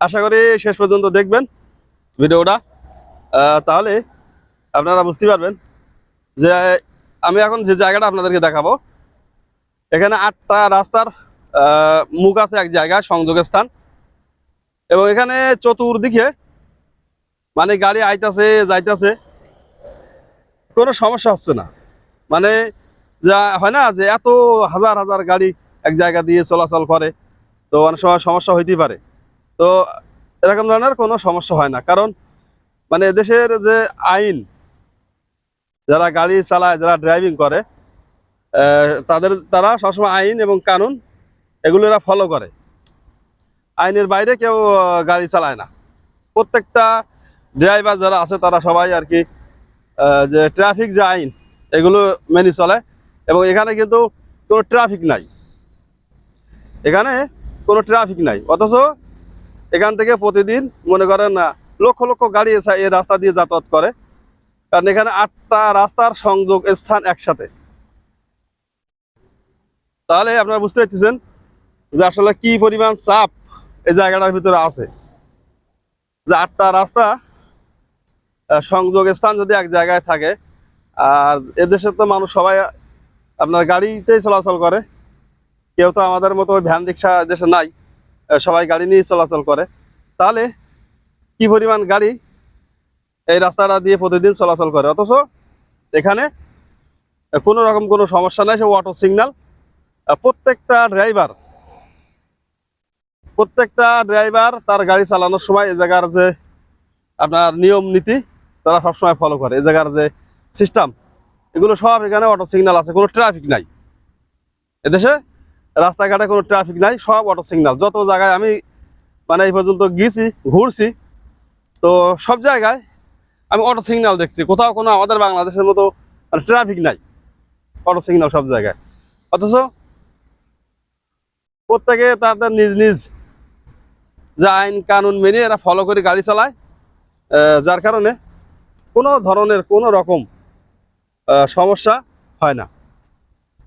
আশা করি শেষ পর্যন্ত দেখবেন ভিডিওটা। তাহলে আপনারা বুঝতে পারবেন যে আমি এখন যে জায়গাটা আপনাদেরকে দেখাবো, এখানে আটটা রাস্তার মুখ আছে এক জায়গায়, সংযোগের স্থান। এবং এখানে চতুর্দিকে মানে গাড়ি আইতাছে, যাইতাছে, কোনো সমস্যা হচ্ছে না। মানে যা, হয় না যে এত হাজার হাজার গাড়ি এক জায়গা দিয়ে চলাচল করে, তো অনেক সময় সমস্যা হইতেই পারে। তো এরকম ধরনের কোনো সমস্যা হয় না। কারণ মানে দেশের যে আইন, যারা গাড়ি চালায়, যারা ড্রাইভিং করে তাদের, তারা সবসময় আইন এবং কানুন এগুলো এরা ফলো করে। আইনের বাইরে কেউ গাড়ি চালায় না। প্রত্যেকটা ড্রাইভার যারা আছে, তারা সবাই আর কি যে ট্রাফিক যে আইন, এগুলো মেনে চলে এবং এখানে কিন্তু কোনো ট্রাফিক নাই। এখানে কোনো ট্রাফিক নাই। অথচ এখান থেকে প্রতিদিন মনে করেন না লক্ষ লক্ষ গাড়ি এই রাস্তা দিয়ে যাতায়াত করে। কারণ এখানে আটটা রাস্তার সংযোগ স্থান একসাথে। তাহলে আপনারা বুঝতে পারতেছেন যে আসলে কি পরিমাণ চাপ এই জায়গাটার ভিতরে আছে। যে আটটা রাস্তা সংযোগ স্থান যদি এক জায়গায় থাকে, আর এদেশে তো মানুষ সবাই, আপনার গাড়িতেই চলাচল করে। কেউ তো আমাদের মতো ভ্যান রিক্সা দেশে নাই। সবাই গাড়ি নিয়ে চলাচল করে। তাহলে কি পরিমাণ গাড়ি এই রাস্তাটা দিয়ে প্রতিদিন চলাচল করে? অথচ এখানে কোনো রকম কোনো সমস্যা নাই, সে অটো সিগন্যাল প্রত্যেকটা ড্রাইভার প্রত্যেকটা ড্রাইভার তার গাড়ি চালানোর সময় এই জায়গার যে আপনার নিয়ম নীতি, তারা সবসময় ফলো করে। এই জায়গার যে সিস্টেম এগুলো সব এখানে অটো সিগন্যাল আছে, কোনো ট্রাফিক নাই। এদেশে রাস্তাঘাটে কোনো ট্রাফিক নাই, সব অটো সিগনাল যত জায়গায় আমি মানে এই পর্যন্ত গিয়েছি ঘুরছি, তো সব জায়গায় আমি অটো সিগনাল দেখছি। কোথাও কোনো আমাদের বাংলাদেশের মতো মানে ট্রাফিক নাই অটো সিগনাল সব জায়গায়। অথচ প্রত্যেকে তাদের নিজ নিজ যে আইন, কানুন মেনে এরা ফলো করে গাড়ি চালায় যার কারণে কোনো ধরনের কোনো রকম সমস্যা হয় না।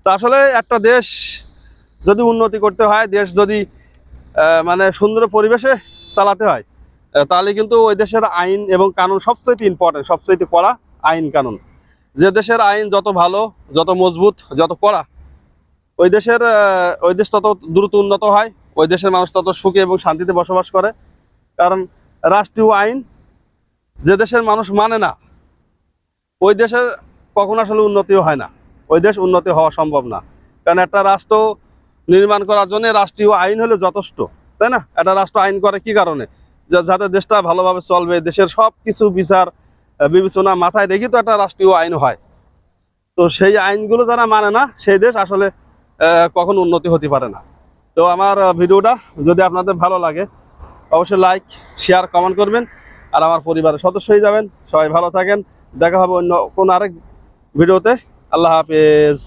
তা আসলে একটা দেশ যদি উন্নতি করতে হয়, দেশ যদি মানে সুন্দর পরিবেশে চালাতে হয় তাহলে কিন্তু ওই দেশের আইন এবং কানুন সবচেয়ে ইম্পর্টেন্ট সবচেয়ে কড়া আইন কানুন। যে দেশের আইন যত ভালো, যত মজবুত, যত কড়া, ওই দেশের ওই দেশ তত দ্রুত উন্নত হয়, ওই দেশের মানুষ তত সুখে এবং শান্তিতে বসবাস করে। কারণ রাষ্ট্রীয় আইন যে দেশের মানুষ মানে না, ওই দেশের কখনো আসলে উন্নতিও হয় না। ওই দেশ উন্নতি হওয়া সম্ভব না। কারণ একটা রাষ্ট্র নির্মাণ করার জন্য রাষ্ট্রীয় আইন হলে যথেষ্ট, তাই না? একটা রাষ্ট্র আইন করে কি কারণে? যাতে দেশটা ভালোভাবে চলবে, দেশের সব কিছু বিচার বিবেচনা মাথায় রেখে তো একটা রাষ্ট্রীয় আইন হয়। তো সেই আইনগুলো যারা মানে না, সেই দেশ আসলে কখনো উন্নতি হতে পারে না। তো আমার ভিডিওটা যদি আপনাদের ভালো লাগে, অবশ্যই লাইক, শেয়ার, কমেন্ট করবেন। আর আমার পরিবারের সদস্য হয়ে যাবেন। সবাই ভালো থাকেন। দেখা হবে অন্য কোনো আরেক ভিডিওতে। আল্লাহ হাফেজ।